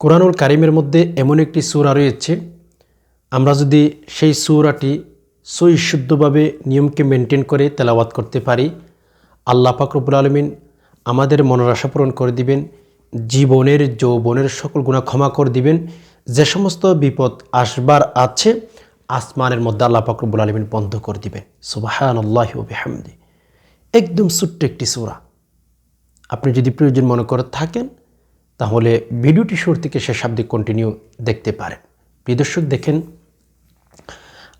কোরআনুল কারিমের মধ্যে এমন একটি সুরা রয়েছে, আমরা যদি সেই সুরাটি সই শুদ্ধভাবে নিয়মকে মেনটেন করে তেলাওয়াত করতে পারি, আল্লাহ পাকরবুল আলমিন আমাদের মনের আশা পূরণ করে দিবেন, জীবনের, যৌবনের সকল গুণা ক্ষমা করে দিবেন, যে সমস্ত বিপদ আসবার আছে, আসমানের মধ্যে আল্লাহ পাকরবুল আলমিন বন্ধ করে দিবেন। সুবাহান আল্লাহ হামদি একদম ছোট্ট একটি সুরা। আপনি যদি প্রয়োজন মনে করে থাকেন তাহলে ভিডিওটি শুরু থেকে শেষ অব্দি কন্টিনিউ দেখতে পারেন। প্রিয় দর্শক, দেখেন,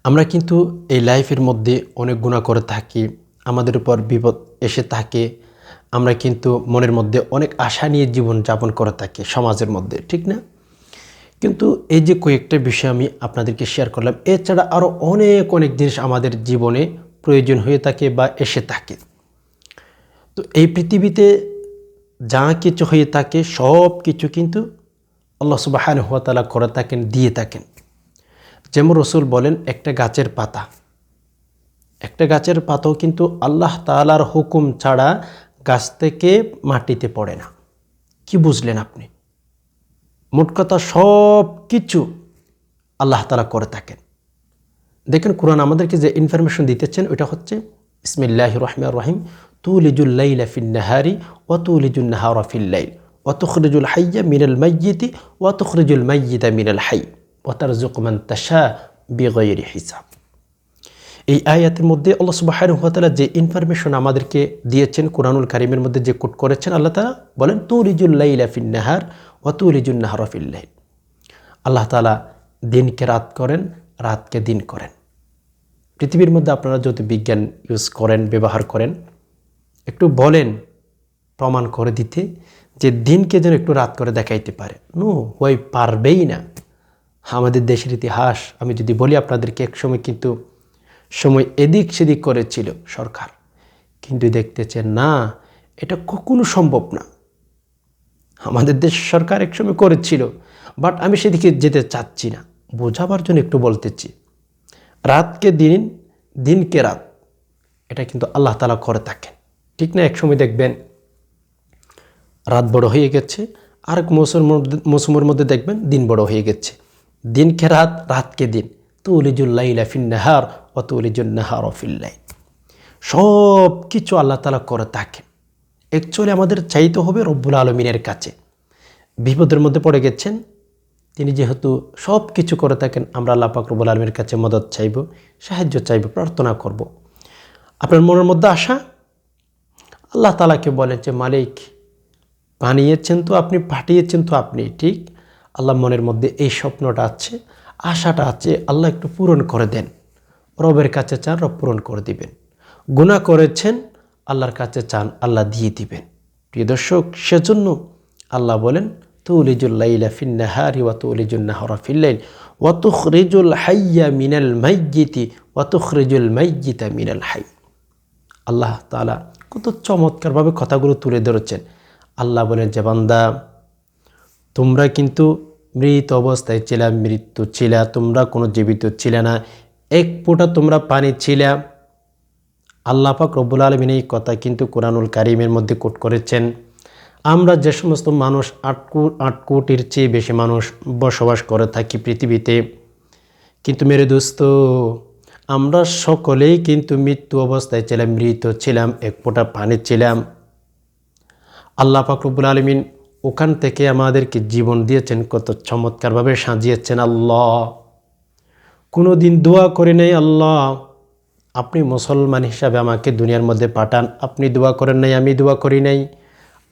আমরা কিন্তু এই লাইফের মধ্যে অনেক গুণা করে থাকি, আমাদের উপর বিপদ এসে থাকে, আমরা কিন্তু মনের মধ্যে অনেক আশা নিয়ে জীবন যাপন করে থাকি সমাজের মধ্যে, ঠিক না? কিন্তু এই যে কয়েকটা বিষয় আমি আপনাদেরকে শেয়ার করলাম, এছাড়া আরও অনেক অনেক জিনিস আমাদের জীবনে প্রয়োজন হয়ে থাকে বা এসে থাকে। তো এই পৃথিবীতে যা কিছু হয়ে থাকে, সব কিছু কিন্তু আল্লাহ সুবাহান হাতালা করে থাকেন, দিয়ে থাকেন। যেমন রসুল বলেন, একটা গাছের পাতা। একটা গাছের পাতাও কিন্তু আল্লাহ তালার হুকুম ছাড়া গাছ থেকে মাটিতে পড়ে না। কি বুঝলেন আপনি? মোট কথা সব কিছু আল্লাহ তালা করে থাকেন। দেখেন, কোরআন আমাদেরকে যে ইনফরমেশন দিতেছেন, ওইটা হচ্ছে ইসমিল্লাহ রহমান রহিম তুলিজুল্লাইলা ফিন্নাহারি ও তুলিজুন্নাহারা ফিল্লাইল অতখরিজুল হাইয়া মিনাল মাইয়িতি অতখরিজুল মাইয়িতা মিনাল হাই ওতার জুকমান তাশা বেগয়ের হিসাব এই আয়াতের মধ্যে আল্লাহ সুবাহানুহতালা যে ইনফরমেশন আমাদেরকে দিয়েছেন কোরআনুল কারিমের মধ্যে যে কোট করেছেন, আল্লাহ তালা বলেন তুলিজুল্লাইলা ফিন্নাহার ও তুলিজুন্নাহারা ফিল্লাইল আল্লাহ তালা দিনকে রাত করেন, রাতকে দিন করেন। পৃথিবীর মধ্যে আপনারা যদি বিজ্ঞান ইউজ করেন, ব্যবহার করেন, একটু বলেন, প্রমাণ করে দিতে যে দিনকে যেন একটু রাত করে দেখাইতে পারে। নো, ওই পারবেই না। আমাদের দেশের ইতিহাস, আমি যদি বলি আপনাদেরকে, এক সময় কিন্তু সময় এদিক সেদিক করেছিল সরকার। কিন্তু দেখতেছেন না, এটা কখনো সম্ভব না। আমাদের দেশ সরকার একসময় করেছিল বাট আমি সেদিকে যেতে চাচ্ছি না। বোঝাবার জন্য একটু বলতেছি। রাতকে দিন, দিনকে রাত। এটা কিন্তু আল্লাহ তালা করে থাকেন। ঠিক না? একসময় দেখবেন রাত বড় হয়ে গেছে, আরেক মৌসুমের মধ্যে মৌসুমের মধ্যে দেখবেন দিন বড় হয়ে গেছে। দিনকে রাত, রাতকে দিন। তুলিজুল্লাইলা ফিন্নাহার ও তুলিজুন্নাহার ফিল্লাই সব কিছু আল্লাহ তালা করে থাকেন। অ্যাকচুয়ালি আমাদের চাইতে হবে রব্বুল আলমিনের কাছে। বিপদের মধ্যে পড়ে গেছেন তিনি যেহেতু সব কিছু করে থাকেন, আমরা আল্লাহ পাক রব্বুল আলমীর কাছে মদত চাইব, সাহায্য চাইব, প্রার্থনা করব। আপনার মনের মধ্যে আশা? আল্লাহ তালাকে বলেন যে, মালিক, বানিয়েছেন তো আপনি, পাঠিয়েছেন তো আপনি, ঠিক? আল্লাহ মনের মধ্যে এই স্বপ্নটা আছে, আশাটা আছে, আল্লাহ একটু পূরণ করে দেন। রবের কাছে চান, রব পূরণ করে দিবেন। গুণা করেছেন, আল্লাহর কাছে চান, আল্লাহ দিয়ে দিবেন। প্রিয় দর্শক, সেজন্য আল্লাহ বলেন তুলিজুল্লাইলা ফিন্নাহারি ওয়া তুলিজুন্নাহরা ফিল্লাইল ওয়া তুখরিজুল হাইয়া মিনাল মাইয়িতি ওয়া তুখরিজুল মাইয়িতা মিনাল হাই। আল্লাহ তাআলা কত চমৎকারভাবে কথাগুলো তুলে ধরেছেন। আল্লাহ বলেন যে বান্দা, তোমরা কিন্তু মৃত অবস্থায় ছিলা, মৃত্যু ছিলা, তোমরা কোনো জীবিত ছিলে না, এক ফোঁটা তোমরা পানি ছিলা। আল্লাহ পাক রব্বুল আলমিন এই কথা কিন্তু কোরআনুল কারিমের মধ্যে কোট করেছেন। আমরা যে সমস্ত মানুষ আট আট কোটির চেয়ে বেশি মানুষ বসবাস করে থাকি পৃথিবীতে, কিন্তু মেরে দোস্ত, আমরা সকলেই কিন্তু মৃত্যু অবস্থায় ছিলাম, মৃত ছিলাম, এক ফোঁটা পানি ছিলাম। আল্লাহ ফাকরুবুল আলমিন ওখান থেকে আমাদেরকে জীবন দিয়েছেন, কত চমৎকারভাবে সাজিয়েছেন আল্লাহ। কোনো দিন দোয়া করে নেই আল্লাহ, আপনি মুসলমান হিসাবে আমাকে দুনিয়ার মধ্যে পাঠান, আপনি দোয়া করেন নাই, আমি দোয়া করি নাই।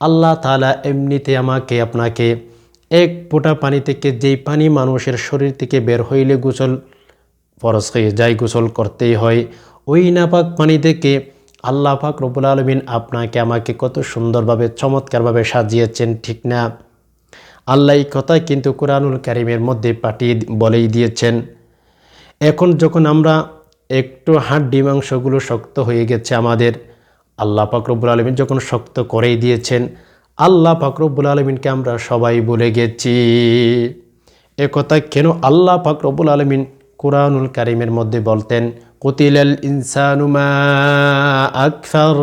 আল্লাহ তালা এমনিতে আমাকে, আপনাকে এক ফোঁটা পানি থেকে যেই পানি মানুষের শরীর থেকে বের হইলে গোসল ফরস হয়ে যায়, গোসল করতেই হয়। ওই নাপাক পানি থেকে আল্লাহ পাক রবুল আলমিন আপনাকে আমাকে কত সুন্দরভাবে, চমৎকারভাবে সাজিয়েছেন, ঠিক না? আল্লাহ এই কথা কিন্তু কোরআনুল কারিমের মধ্যে পাঠিয়ে বলেই দিয়েছেন। এখন যখন আমরা একটু হাড্ডি মাংসগুলো শক্ত হয়ে গেছে আমাদের আল্লাহ পাকরবুল আলমিন যখন শক্ত করেই দিয়েছেন, আল্লাহ পাকরবুল আলমিনকে আমরা সবাই বলে গেছি। এ কথা কেন আল্লাহ পাকরবুল আলমিন কোরআনুল কারিমের মধ্যে বলতেন, কতিলাল ইনসানুমা আকসার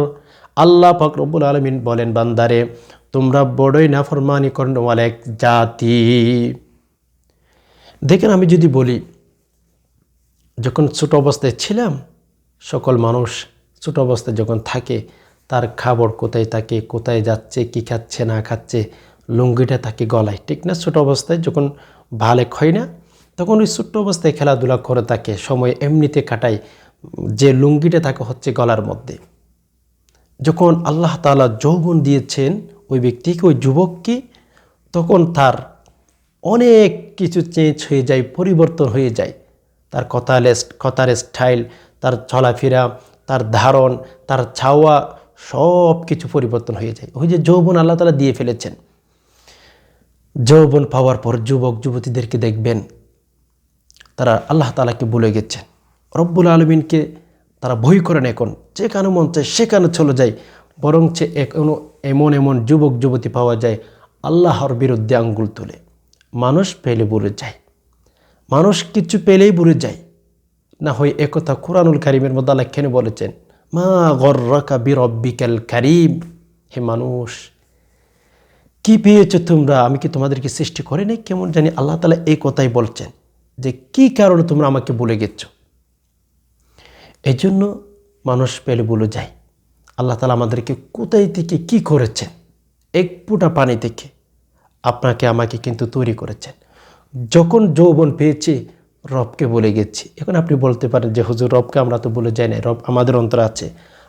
আল্লাহ পাকরবুল আলমিন বলেন, বান্দারে, তোমরা বড়ই নাফরমানি করেন এক জাতি। দেখেন আমি যদি বলি, যখন ছোট অবস্থায় ছিলাম, সকল মানুষ ছোট অবস্থায় যখন থাকে, তার খাবার কোথায় থাকে, কোথায় যাচ্ছে, কি খাচ্ছে, না খাচ্ছে, লুঙ্গিটা থাকে গলায়। ঠিক না? ছোট অবস্থায় যখন ভালেক হয় না, তখন ওই ছোট্ট অবস্থায় খেলাধুলা করে থাকে সময় এমনিতে কাটায়, যে লুঙ্গিটা থাকে হচ্ছে গলার মধ্যে। যখন আল্লাহ তালা যৌবন দিয়েছেন ওই ব্যক্তিকে, ওই যুবককে, তখন তার অনেক কিছু চেঞ্জ হয়ে যায়, পরিবর্তন হয়ে যায়। তার কথার কথার স্টাইল তার চলাফেরা তার ধারণ, তার ছাওয়া সব কিছু পরিবর্তন হয়ে যায়। ওই যে যৌবন আল্লাহ তালা দিয়ে ফেলেছেন। যৌবন পাওয়ার পর যুবক, যুবতীদেরকে দেখবেন, তারা আল্লাহ তালাকে বলে গেছেন। রব্বুল আলমিনকে তারা ভয় করেন এখন। যেখানে মন চায় সেখানে চলে যায়। বরং বরঞ্চ এখনও এমন এমন যুবক, যুবতী পাওয়া যায় আল্লাহর বিরুদ্ধে আঙ্গুল তোলে। মানুষ পেলে বলে যায়। মানুষ কিছু পেলেই বলে যায়। না হয় একথা কোরআনুল কারিমের মধ্যে আল্লাহ কেন বলেছেন? মা গর্রাকা বিরব্বিকাল কারিম। হে মানুষ, কি পেয়েছ তোমরা? আমি কি তোমাদেরকে সৃষ্টি করে নাই? কেমন জানি আল্লাহ তালা এই কথাই বলছেন যে, কি কারণে তোমরা আমাকে বলে গেছো? এই জন্য মানুষ পেলে বলে যায়। আল্লাহ তালা আমাদেরকে কোথায় থেকে কি করেছেন? এক ফুটা পানি থেকে আপনাকে আমাকে কিন্তু তৈরি করেছেন। যখন যৌবন পেয়েছি রবকে বলে গেছি। এখন আপনি বলতে পারেন যে, হুজুর, রবকে আমরা তো বলে যাই না রব আমাদের অন্তর আছে।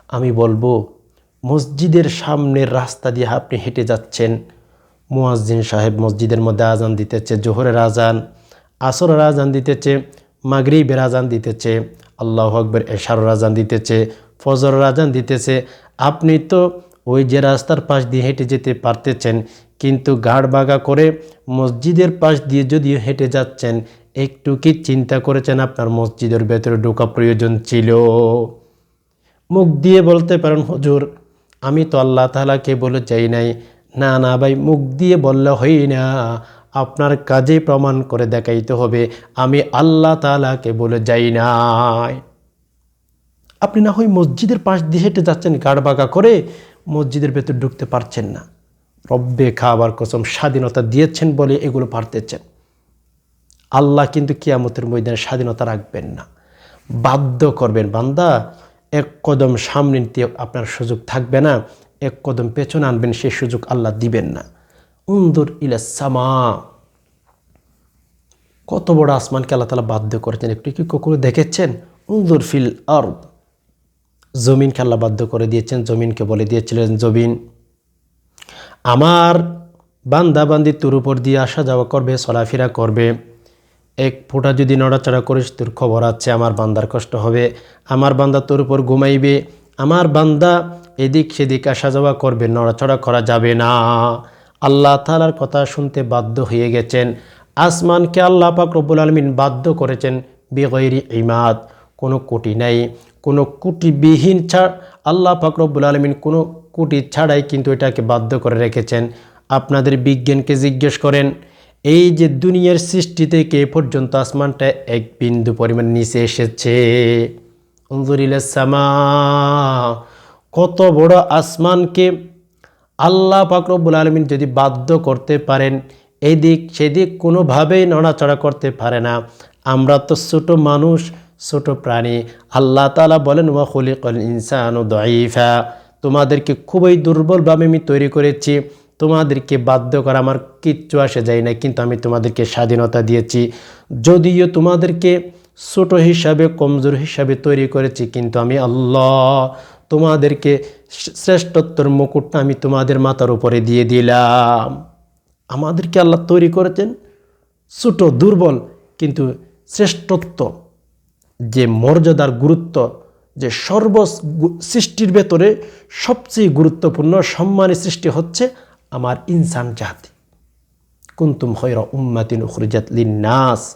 আমি বলব, মসজিদের সামনের রাস্তা দিয়ে আপনি হেঁটে যাচ্ছেন। মুয়াজ্জিন সাহেব মসজিদের মধ্যে আজান দিতেছে, জোহরের আজান, আসরের আজান দিতেছে, মাগরিবের আজান দিতেছে, আল্লাহ আকবর এশার আজান দিতেছে ফজর আজান দিতেছে। আপনি তো ওই যে রাস্তার পাশ দিয়ে হেঁটে যেতে পারতেছেন, কিন্তু গাড় বাগা করে মসজিদের পাশ দিয়ে যদি হেঁটে যাচ্ছেন একটু কি চিন্তা করেছেন? আপনার মসজিদের ভেতরে ঢোকা প্রয়োজন ছিল। মুখ দিয়ে বলতে পারেন, হুজুর, আমি তো আল্লাহ তালাকে বলে চাই নাই। না না ভাই, মুখ দিয়ে বললে হই না। আপনার কাজে প্রমাণ করে দেখাইতে হবে, আমি আল্লাহ তালাকে বলে যাই নাই। আপনি না হয় মসজিদের পাশ দিয়ে হেঁটে যাচ্ছেন গাড় বাঁকা করে মসজিদের ভেতর ঢুকতে পারছেন না। রব্বে খাবার কসম স্বাধীনতা দিয়েছেন বলে এগুলো পারতেছেন। আল্লাহ কিন্তু কিয়ামতের ময়দানে স্বাধীনতা রাখবেন না। বাধ্য করবেন বান্দা, এক কদম সামনে নিতে আপনার সুযোগ থাকবে না, এক কদম পেছনে আনবেন, সেই সুযোগ আল্লাহ দিবেন না। উন্দুর ইলাসামা কত বড় আসমানকে আল্লাহ তালা বাধ্য করেছেন, একটু কি কখনো দেখেছেন? উন্দুর ফিল আর্দ। জমিনকে আল্লাহ বাধ্য করে দিয়েছেন, জমিনকে বলে দিয়েছিলেন, জমিন আমার বান্দা বান্দি তোর উপর দিয়ে আসা যাওয়া করবে, চলাফেরা করবে। এক ফোঁটা যদি নড়াচড়া করিস, তোর খবর আছে, আমার বান্দার কষ্ট হবে। আমার বান্দা তোর উপর ঘুমাইবে। আমার বান্দা এদিক সেদিক আসা যাওয়া করবে, নড়াচড়া করা যাবে না। আল্লাহ তালার কথা শুনতে বাধ্য হয়ে গেছেন। আসমানকে আল্লাহ পাক রব্বুল আলমিন বাধ্য করেছেন বেগৈরি ইমাদ। কোনো কুটি নাই, কোনো কুটিবিহীন ছাড়। আল্লাহ পাক রব্বুল আলমিন কোনো কুটি ছাড়াই কিন্তু এটাকে বাধ্য করে রেখেছেন। আপনাদের বিজ্ঞানকে জিজ্ঞেস করেন এই যে দুনিয়ার সৃষ্টি থেকে পর্যন্ত আসমানটা এক বিন্দু পরিমাণ নিচে এসেছে। সামা। কত বড় আসমানকে আল্লাহ পাকরবুল আলমিন যদি বাধ্য করতে পারেন, এদিক সেদিক কোনোভাবেই নড়াচড়া করতে পারে না। আমরা তো ছোট মানুষ, ছোট প্রাণী। আল্লাহ তালা বলেন, ওয়া খলিকল ইনসান ও দইফা তোমাদেরকে খুবই দুর্বলভাবে আমি তৈরি করেছি। তোমাদেরকে বাধ্য করা আমার কিচ্ছু আসে যায় না কিন্তু আমি তোমাদেরকে স্বাধীনতা দিয়েছি। যদিও তোমাদেরকে ছোট হিসাবে, কমজোর হিসাবে তৈরি করেছি, কিন্তু আমি আল্লাহ তোমাদেরকে শ্রেষ্ঠত্বর মুকুটটা আমি তোমাদের মাথার উপরে দিয়ে দিলাম। আমাদেরকে আল্লাহ তৈরি করেছেন ছোট, দুর্বল, কিন্তু শ্রেষ্ঠত্ব। যে মর্যাদার গুরুত্ব, যে সর্ব সৃষ্টির ভেতরে সবচেয়ে গুরুত্বপূর্ণ সম্মানের সৃষ্টি হচ্ছে আমার ইনসান জাতি। কুন্তুম হৈর উম্মাতিন উখরিজাত লিন্নাস।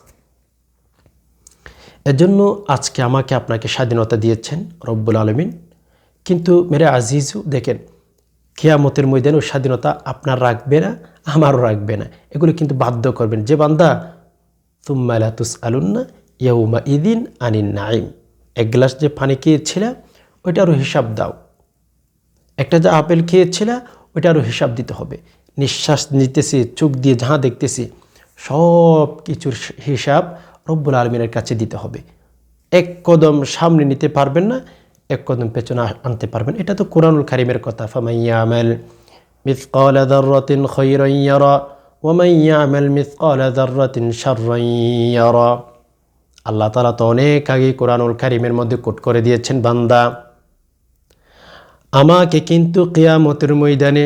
এজন্য আজকে আমাকে আপনাকে স্বাধীনতা দিয়েছেন রব্বুল আলমিন। কিন্তু মেরে আজিজু, দেখেন, কেয়ামতের ময়দানে স্বাধীনতা আপনার রাখবে না, আমারও রাখবে না। এগুলো কিন্তু বাধ্য করবেন। যে বান্দা তুম্মালা তুস আলুন্না ইয়ৌমা ইদিন আনিন নাইম এক গ্লাস যে পানি খেয়েছিল, ওইটারও হিসাব দাও। একটা যে আপেল খেয়েছিল ওইটা আরও হিসাব দিতে হবে। নিঃশ্বাস নিতেছি, চোখ দিয়ে যাহা দেখতেছি, সব কিছুর হিসাব রব্বুল আলমিনের কাছে দিতে হবে। এক কদম সামনে নিতে পারবেন না, এক কদম পেছনে আনতে পারবেন এটা তো কোরআনুল কারিমের কথা। ফামাইয়া আমাল দাররাতিন খৈরান ইয়ারা ওয়ামান ইয়ামাল মিসকাল দাররাতিন শাররান ইয়ারা। আল্লাহ তালা তো অনেক আগে কোরআনুল কারিমের মধ্যে কোট করে দিয়েছেন, বান্দা। আমাকে কিন্তু কেয়ামতের ময়দানে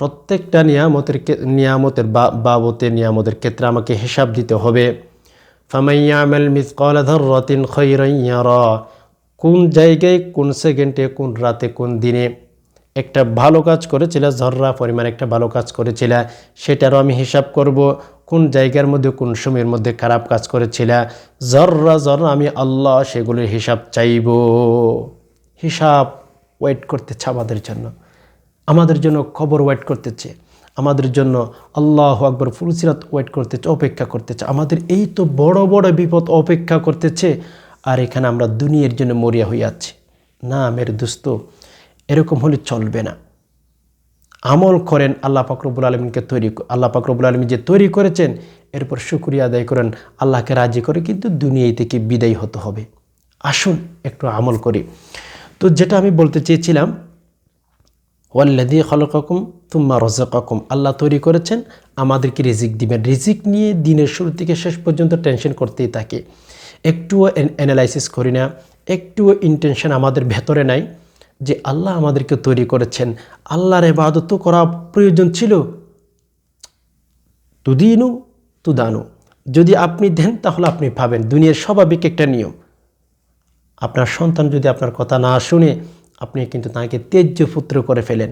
প্রত্যেকটা নিয়ামতের নিয়ামতের বাবতে নিয়ামতের ক্ষেত্রে আমাকে হিসাব দিতে হবে। ফামাইয়ামেল মিসকাল ধর্রতিন খৈরাইয়ারা কোন জায়গায়, কোন সেকেন্ডে, কোন রাতে, কোন দিনে একটা ভালো কাজ করেছিল, ঝররা পরিমাণ একটা ভালো কাজ করেছিল, সেটারও আমি হিসাব করব। কোন জায়গার মধ্যে, কোন সময়ের মধ্যে খারাপ কাজ করেছিল জর্রা জর্রা আমি আল্লাহ সেগুলির হিসাব চাইব। হিসাব ওয়েট করতেছে আমাদের জন্য। আমাদের জন্য খবর ওয়েট করতেছে। আমাদের জন্য আল্লাহ আকবর ফুলসিরাত ওয়েট করতেছে, অপেক্ষা করতেছে। আমাদের এই তো বড় বড় বিপদ অপেক্ষা করতেছে। আর এখানে আমরা দুনিয়ার জন্য মরিয়া হয়ে আছি। না, মেরে দোস্ত, এরকম হলে চলবে না। আমল করেন আল্লাহ পাকরবুল আলমিনকে তৈরি আল্লাহ পাকরবুল আলমী যে তৈরি করেছেন, এরপর শুক্রিয়া আদায় করেন, আল্লাহকে রাজি করে কিন্তু দুনিয়ায় থেকে বিদায় হতে হবে। আসুন, একটু আমল করি। তো যেটা আমি বলতে চেয়েছিলাম ওয়াল্লাদি খলকাকুম তুম্মা রজাকাকুম আল্লাহ তৈরি করেছেন, আমাদেরকে রিজিক দিবেন। রিজিক নিয়ে দিনের শুরু থেকে শেষ পর্যন্ত টেনশন করতেই থাকে। একটুও অ্যানালাইসিস করি না, একটুও ইন্টেনশন আমাদের ভেতরে নাই যে আল্লাহ আমাদেরকে তৈরি করেছেন। আল্লাহর এবাদত করা প্রয়োজন ছিল। তুদিনু তুদানু। যদি আপনি দেন তাহলে আপনি পাবেন। দুনিয়ার স্বাভাবিক একটা নিয়ম। আপনার সন্তান যদি আপনার কথা না শুনে আপনি কিন্তু তাকে তেজ্য পুত্র করে ফেলেন।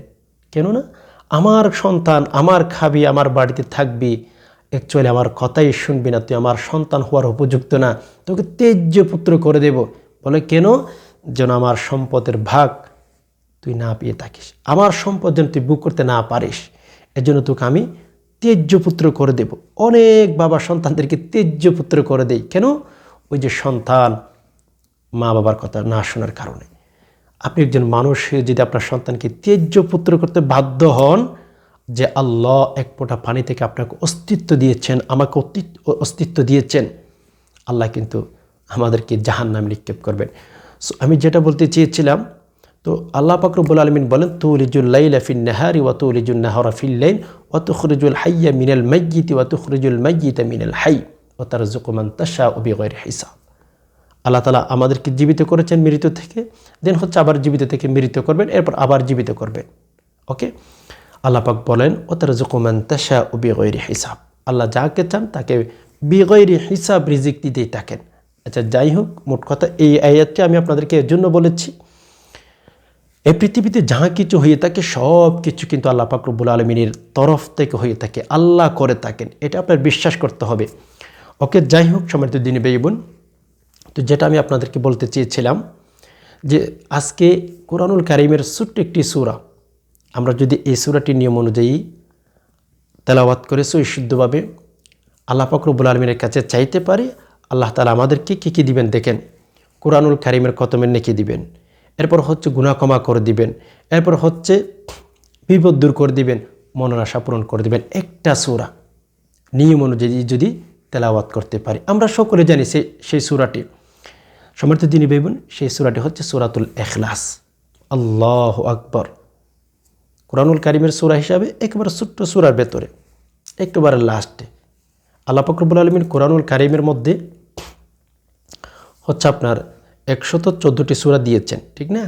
কেননা আমার সন্তান, আমার খাবি, আমার বাড়িতে থাকবি অ্যাকচুয়ালি আমার কথাই শুনবি না, তুই আমার সন্তান হওয়ার উপযুক্ত না, তোকে তেজ্য পুত্র করে দেব। বলে কেন? যেন আমার সম্পদের ভাগ তুই না পেয়ে থাকিস। আমার সম্পদ যেন তুই বুক করতে না পারিস, এজন্য তোকে আমি তেজ্য পুত্র করে দেব। অনেক বাবা সন্তানদেরকে তেজ্য পুত্র করে দেই। কেন? ওই যে সন্তান মা বাবার কথা না শোনার কারণে। আপনি একজন মানুষ যদি আপনার সন্তানকে তেজ্য পুত্র করতে বাধ্য হন যে আল্লাহ এক ফোঁটা পানি থেকে আপনাকে অস্তিত্ব দিয়েছেন, আমাকে অস্তিত্ব দিয়েছেন, আল্লাহ কিন্তু আমাদেরকে জাহান নামে নিক্ষেপ করবেন। সো আমি যেটা বলতে চেয়েছিলাম, তো আল্লাহ পাকরবুল আলমিন বলেন তুলিজুল্লাইল ফিন নাহারি ওয়া তুলিজুল নাহরা ফিল্লাইন ওয়া তুখরিজুল হাইয়া মিনাল মাইয়িতি ওয়া তুখরিজুল মাইয়িতা মিনাল হাই ও তার জুকুমান তাশা ও বিগৈর হিসাব। আল্লাহ তালা আমাদেরকে জীবিত করেছেন মৃত থেকে দেন হচ্ছে আবার জীবিত থেকে মৃত করবেন, এরপর আবার জীবিত করবেন। ওকে আল্লাহ পাক বলেন ও তার জুকুমান তাশা ও বিগৈরি হিসাব। আল্লাহ যাকে চান তাকে বিগৈরি হিসাব, রিজিক দিতেই থাকেন। আচ্ছা যাই হোক, মোট কথা এই আয়াতটি আমি আপনাদেরকে এর জন্য বলেছি। এই পৃথিবীতে যাহা কিছু হয়ে থাকে, সব কিছু কিন্তু আল্লাহ পাকরবুল আলমিনের তরফ থেকে হয়ে থাকে, আল্লাহ করে থাকেন। এটা আপনার বিশ্বাস করতে হবে। ওকে যাই হোক সময় তো দিনে বেইবন তো যেটা আমি আপনাদেরকে বলতে চেয়েছিলাম যে আজকে কোরআনুল কারিমের ছোট্ট একটি সুরা, আমরা যদি এই সুরাটি নিয়ম অনুযায়ী তেলাওয়াত করে সৈশুদ্ধভাবে আল্লাহ ফকরবুল আলমিনের কাছে চাইতে পারি, আল্লাহ তালা আমাদেরকে কী কী দিবেন দেখেন। কোরআনুল কারিমের কতমের নেকি দিবেন, এরপর হচ্ছে গুণা ক্ষমা করে দিবেন, এরপর হচ্ছে বিপদ দূর করে দিবেন, মনের আশা পূরণ করে দিবেন, একটা সুরা নিয়ম অনুযায়ী যদি তেলাওয়াত করতে পারি। আমরা সকলে জানি সেই সুরাটি। সমর্থ দিনী বেবুন, সেই সুরাটি হচ্ছে সুরাতুল এখলাস আল্লাহ আকবর। কোরআনুল কারিমের সুরা হিসাবে একেবারে ছোট্ট সুরার ভেতরে একেবারে লাস্টে আল্লাহ ফকরবুল আলমিন কোরআনুল কারিমের মধ্যে হচ্ছে আপনার একশত চোদ্দোটি সুরা দিয়েছেন, ঠিক না?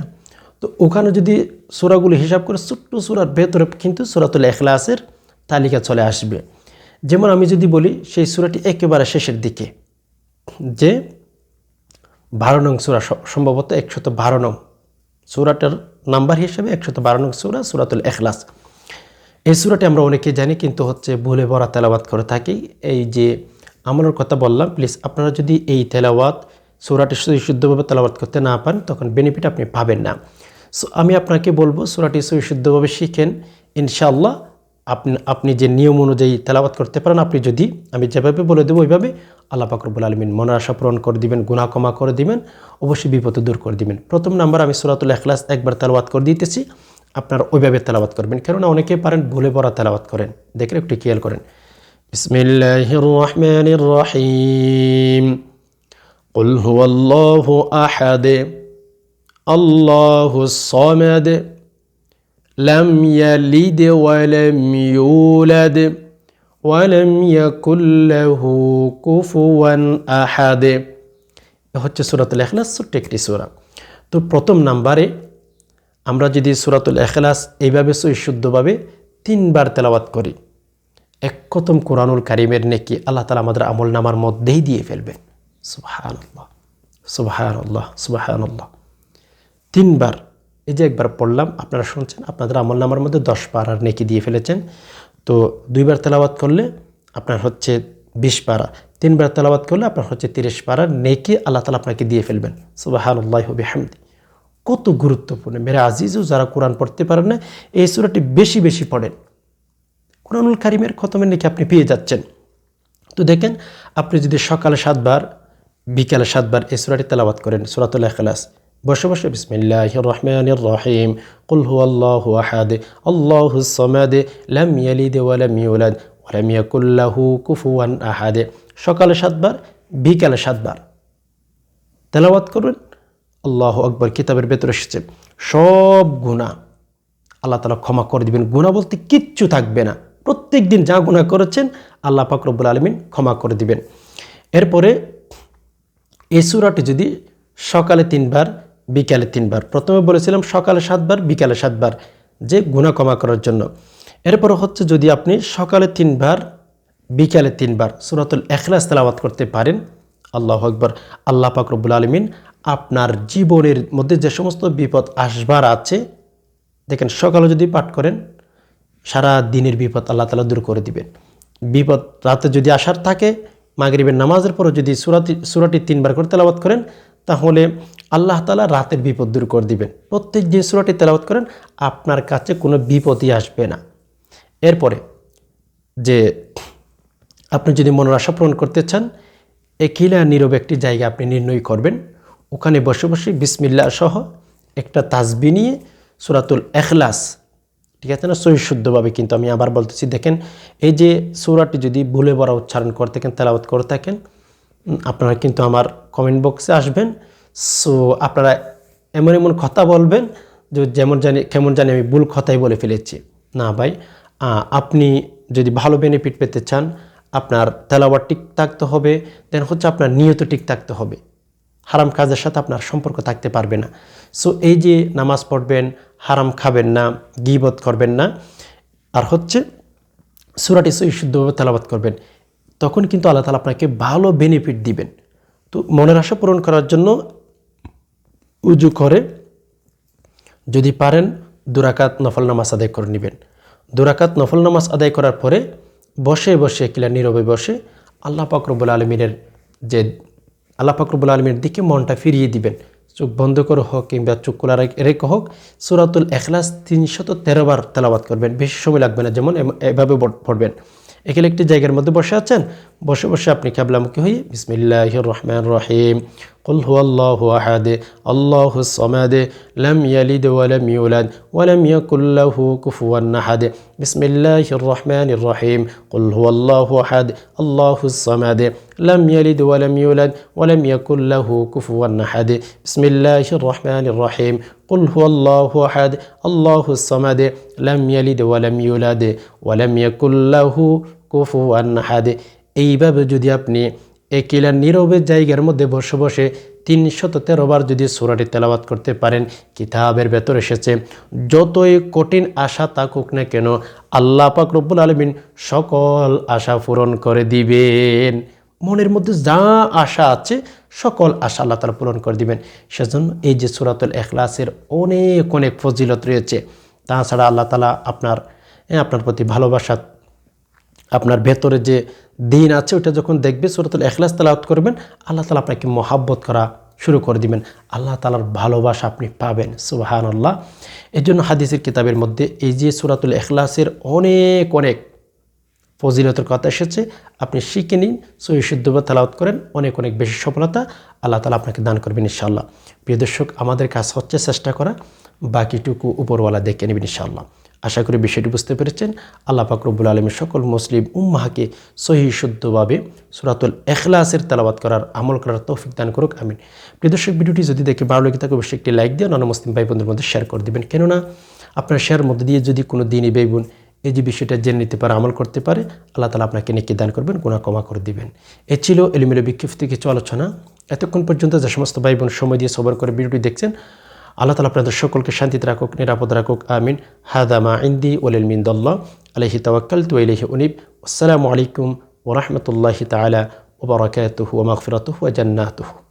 তো ওখানে যদি সুরাগুলি হিসাব করে ছোট্ট সুরার ভেতরে কিন্তু সুরাতুল এখলাসের তালিকা চলে আসবে। যেমন আমি যদি বলি, সেই সুরাটি একেবারে শেষের দিকে, যে বারো নং সুরা সম্ভবত একশত বারো নং সুরাটার নাম্বার হিসেবে একশত বারো নং সুরা, সুরাতুল এখলাস। এই সুরাটি আমরা অনেকে জানি, কিন্তু হচ্ছে ভুলে ভরা তেলাওয়াত করে থাকি। এই যে আমলের কথা বললাম প্লিজ আপনারা যদি এই তেলাওয়াত, সুরাটি শুদ্ধভাবে তেলাওয়াত করতে না পারেন, তখন বেনিফিট আপনি পাবেন না। সো আমি আপনাকে বলব, সুরাটি শুদ্ধভাবে শিখেন, ইনশাআল্লাহ। আপনি আপনি যে নিয়ম অনুযায়ী তেলাবাত করতে পারেন আপনি যদি আমি যেভাবে বলে দেবো ওইভাবে আল্লাহ পাকরবুল আলমিন মনের আশা পূরণ করে দিবেন গুণা কমা করে দিবেন অবশ্যই বিপদ দূর করে দিবেন প্রথম নাম্বার আমি সুরাতুল এখলাস একবার তেলাবাত করে দিতেছি আপনার ওইভাবে তেলাবাত করবেন কেননা অনেকে পারেন ভুলে পড়া তেলাবাত করেন দেখেন একটু খেয়াল করেন বিসমিল্লাহির রহমানির রহিম قل هو الله أحد الله الصمد لم يلد ولم يولد ولم يكن له كفوا أحد হচ্ছে সুরাতুল এখলাস ছোট্ট একটি সুরা তো প্রথম নাম্বারে আমরা যদি সুরাতুল এখলাস এইভাবে শুদ্ধভাবে তিনবার তেলাওয়াত করি এক কতম কোরআনুল কারিমের নেকি আল্লাহ তালা আমাদের আমল নামার মধ্যেই দিয়ে ফেলবেন সুবাহান আল্লাহ সুবাহান আল্লাহ সুবাহান আল্লাহ তিনবার এই যে একবার পড়লাম, আপনারা শুনছেন, আপনাদের আমল নামার মধ্যে দশ পাড়ার নেকি দিয়ে ফেলেছেন। তো দুইবার তেলাওয়াত করলে আপনার হচ্ছে বিশ পাড়া তিনবার তেলাওয়াত করলে আপনার হচ্ছে তিরিশ পাড়ার নেকি আল্লাহ তালা আপনাকে দিয়ে ফেলবেন। সুবাহান আল্লাহ হবি হামদি কত গুরুত্বপূর্ণ। মেরে আজিজও যারা কোরআন পড়তে পারেন না, এই সুরাটি বেশি বেশি পড়েন। কোরআনুল কারিমের খতমের নাকি আপনি পেয়ে যাচ্ছেন। তো দেখেন, আপনি যদি সকালে সাতবার, বিকালে সাতবার এই সুরাটি তেলাবাত করেন, সুরাতুল এখলাস বসে বসে বিসমিল্লাহ রহমান রহিম। কুল হু আল্লাহ আহাদে। আল্লাহ সমাদে। লাম ইয়ালিদ ওয়ালাম ইউলাদ। ওয়ালাম ইয়াকুল্লাহু কুফুয়ান আহাদে। সকালে সাতবার, বিকালে সাতবার। তেলাওয়াত করবেন? আল্লাহ আকবর, কিতাবের ভেতরে এসেছে। সব গুণা আল্লাহ তালা ক্ষমা করে দিবেন। গুণা বলতে কিচ্ছু থাকবে না। প্রত্যেক দিন যা গুণা করেছেন, আল্লাহ পাকরবুল আলমিন ক্ষমা করে দিবেন। এরপরে এই সুরাটি যদি সকালে তিনবার বিকালে তিনবার। প্রথমে বলেছিলাম সকালে সাতবার, বিকালে সাতবার, যে গুণা কমা করার জন্য। এরপর হচ্ছে যদি আপনি সকালে তিনবার, বিকালে তিনবার সুরাতুল এখলাস তেলাওয়াত করতে পারেন, আল্লাহ আকবর, আল্লাহ পাকরবুল আলমিন আপনার জীবনের মধ্যে যে সমস্ত বিপদ আসবার আছে, দেখেন সকালে যদি পাঠ করেন, সারা দিনের বিপদ আল্লাহ তালা দূর করে দিবেন। বিপদ রাতে যদি আসার থাকে, মাগরিবের নামাজের পরও যদি সুরাটি সুরাটি তিনবার করে তেলাওয়াত করেন তাহলে আল্লাহ তালা রাতের বিপদ দূর করে দিবেন। প্রত্যেক যে সুরাটি তেলাওয়াত করেন, আপনার কাছে কোনো বিপদই আসবে না। এরপরে যে আপনি যদি মনের আশা পূরণ করতে চান একিলা নীরব একটি জায়গা আপনি নির্ণয় করবেন। ওখানে বসে বসে বিসমিল্লা সহ একটা তাজবি নিয়ে সুরাতুল এখলাস, ঠিক আছে না, সহি শুদ্ধভাবে কিন্তু আমি আবার বলতেছি, দেখেন এই যে সুরাটি যদি ভুলে বড়া উচ্চারণ করে থাকেন, তেলাওয়াত করে থাকেন আপনারা কিন্তু আমার কমেন্ট বক্সে আসবেন। সো আপনারা এমন এমন কথা বলবেন, যে যেমন জানি, কেমন জানি আমি ভুল কথাই বলে ফেলেছি। না ভাই আপনি যদি ভালো বেনিফিট পেতে চান, আপনার তেলাওয়ার ঠিক থাকতে হবে দেন হচ্ছে আপনার নিয়ত ঠিক থাকতে হবে। হারাম কাজের সাথে আপনার সম্পর্ক থাকতে পারবে না। সো এই যে নামাজ পড়বেন, হারাম খাবেন না, গিবত করবেন না, আর হচ্ছে সুরাটি সই শুদ্ধভাবে তেলাবাত করবেন। তখন কিন্তু আল্লাহ তালা আপনাকে ভালো বেনিফিট দিবেন। তো মনের আশা পূরণ করার জন্য উজু করে যদি পারেন দুরাকাত নফল নামাজ আদায় করে নেবেন। দুরাকাত নফল নামাজ আদায় করার পরে বসে বসে কিলা নীরবে বসে আল্লাহ পাকরবুল আলমিনের যে আল্লাহ ফাকরবুল আলমীর দিকে মনটা ফিরিয়ে দিবেন। চোখ বন্ধ করে হোক কিংবা চোখ খোলা রেখে হোক সুরাতুল এখলাস তিনশত তেরোবার তেলাবাদ করবেন। বেশি সময় লাগবে না, যেমন এভাবে পড়বেন। এখানে একটি জায়গার মধ্যে বসে আছেন বসে বসে আপনি ক্যাবলামুখী হয়ে বিসমিল্লাহ রহমান রহিম قل هو الله أحد الله الصمد لم يلد ولم يولد ولم يكن له كفوا أحد بسم الله الرحمن الرحيم قل هو الله أحد الله الصمد لم يلد ولم يولد ولم يكن له كفوا أحد بسم الله الرحمن الرحيم قل هو الله أحد الله الصمد لم يلد ولم يولد ولم يكن له কুফু আন্নাহাদে এইভাবে যদি আপনি একিলা নীরবের জায়গার মধ্যে বসে বসে তিনশত তেরোবার যদি সুরাটি তেলাবাত করতে পারেন কিতাবের ভেতর এসেছে যতই কঠিন আশা থাকুক না কেন আল্লাহ পাক রব্বুল আলমিন সকল আশা পূরণ করে দিবেন মনের মধ্যে যা আশা আছে, সকল আশা আল্লাহ তালা পূরণ করে দিবেন। সেজন্য এই যে সুরাতুল এখলাসের অনেক অনেক ফজিলত রয়েছে তাছাড়া আল্লাহ তালা আপনার আপনার প্রতি ভালোবাসা, আপনার ভেতরে যে দিন আছে ওটা যখন দেখবে, সুরতুল এখলাস তালাওয়াত করবেন, আল্লাহ তালা আপনাকে মহাব্বত করা শুরু করে দিবেন। আল্লাহ তালার ভালোবাসা আপনি পাবেন সুবাহান আল্লাহ এই জন্য হাদিসের কিতাবের মধ্যে এই যে সুরাতুল এখলাসের অনেক অনেক ফজিলতের কথা এসেছে, আপনি শিখে নিন, সহি শুদ্ধভাবে তালাওয়াত করেন, অনেক অনেক বেশি সফলতা আল্লাহ তালা আপনাকে দান করবেন ইনশাআল্লাহ। প্রিয় দর্শক, আমাদের কাজ হচ্ছে চেষ্টা করা, বাকিটুকু উপরওয়ালা দেখে নেবেন ইনশাআল্লাহ। আশা করি বিষয়টি বুঝতে পেরেছেন। আল্লাহ পাকরবুল আলমের সকল মুসলিম উম্মাহাকে সহি শুদ্ধভাবে সুরাতুল এখলাসের তালাবাদ করার, আমল করার তৌফিক দান করুক, আমিন। প্রিয় দর্শক, ভিডিওটি যদি দেখে ভালো লেগে থাকে, অবশ্যই একটি লাইক দিয়ে অন্য মুসলিম ভাই বোনদের মধ্যে শেয়ার করে দেবেন। কেননা, আপনার শেয়ার মধ্যে দিয়ে যদি কোনো দিনই বোন এই যে বিষয়টা জেনে নিতে পারে, আমল করতে পারে, আল্লাহ তালা আপনাকে নেকি দান করবেন গুণা ক্ষমা করে দিবেন। এ ছিল এলিমিলো বিক্ষিপ্ত কিছু আলোচনা। এতক্ষণ পর্যন্ত যে সমস্ত ভাই বোন সময় দিয়ে সবর করে ভিডিওটি দেখছেন, আল্লাহ তালা আপনাদের সকলকে শান্তিতে রাখুক, নিরাপদ রাখুক, আমিন। হাদামা ইন্দি ওলিল মিন্দল্লা আলহি তাওয়াক্কাল তু আলহি উনিব। আসসালামু আলাইকুম ওরহমতুল্লাহি তালা ওবরাকাতুহু ওমাগফিরাতুহু ওয়া জান্নাতুহু।